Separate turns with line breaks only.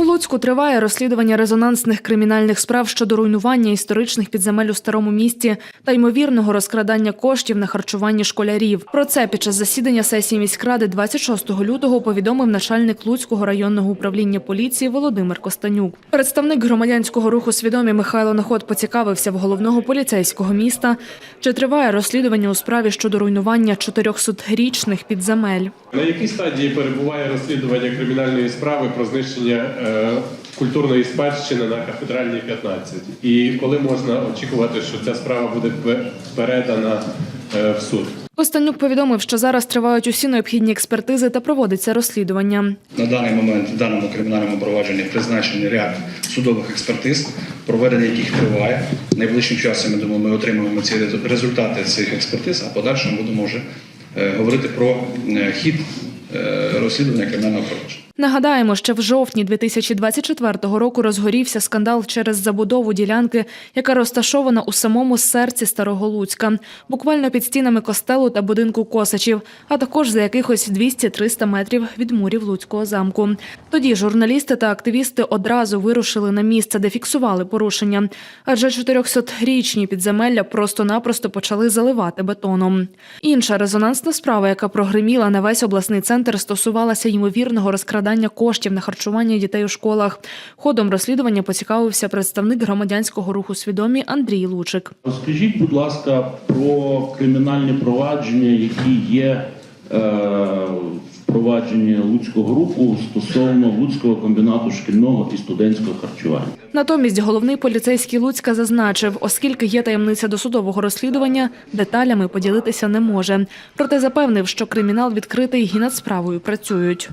У Луцьку триває розслідування резонансних кримінальних справ щодо руйнування історичних підземель у старому місті та ймовірного розкрадання коштів на харчуванні школярів. Про це під час засідання сесії міськради 26 лютого повідомив начальник Луцького районного управління поліції Володимир Костанюк. Представник громадянського руху свідомі Михайло Наход поцікавився в головного поліцейського міста, чи триває розслідування у справі щодо руйнування 400-річних підземель.
На якій стадії перебуває розслідування кримінальної справи про знищення е, культурної спадщини на кафедральній 15? І коли можна очікувати, що ця справа буде передана е, в суд?
Костанюк повідомив, що зараз тривають усі необхідні експертизи та проводиться розслідування.
На даний момент в даному кримінальному провадженні призначений ряд судових експертиз, проведення яких триває. Найближчим часом, я думаю, ми отримаємо ці результати цих експертиз, а подальшому будемо вже е, говорити про е, хід е, розслідування кримінального провадження.
Нагадаємо, ще в жовтні 2024 року розгорівся скандал через забудову ділянки, яка розташована у самому серці Старого Луцька, буквально під стінами костелу та будинку Косачів, а також за якихось 200-300 метрів від мурів Луцького замку. Тоді журналісти та активісти одразу вирушили на місце, де фіксували порушення, адже 400-річні підземелля просто-напросто почали заливати бетоном. Інша резонансна справа, яка прогриміла на весь обласний центр, стосувалася ймовірного розкрадання коштів на харчування дітей у школах. Ходом розслідування поцікавився представник громадянського руху свідомі Андрій Лучик.
Розкажіть, будь ласка, про кримінальні провадження, які є е, в Луцького руху стосовно Луцького комбінату шкільного і студентського харчування.
Натомість головний поліцейський Луцька зазначив, оскільки є таємниця досудового розслідування, деталями поділитися не може. Проте запевнив, що кримінал відкритий і над справою працюють.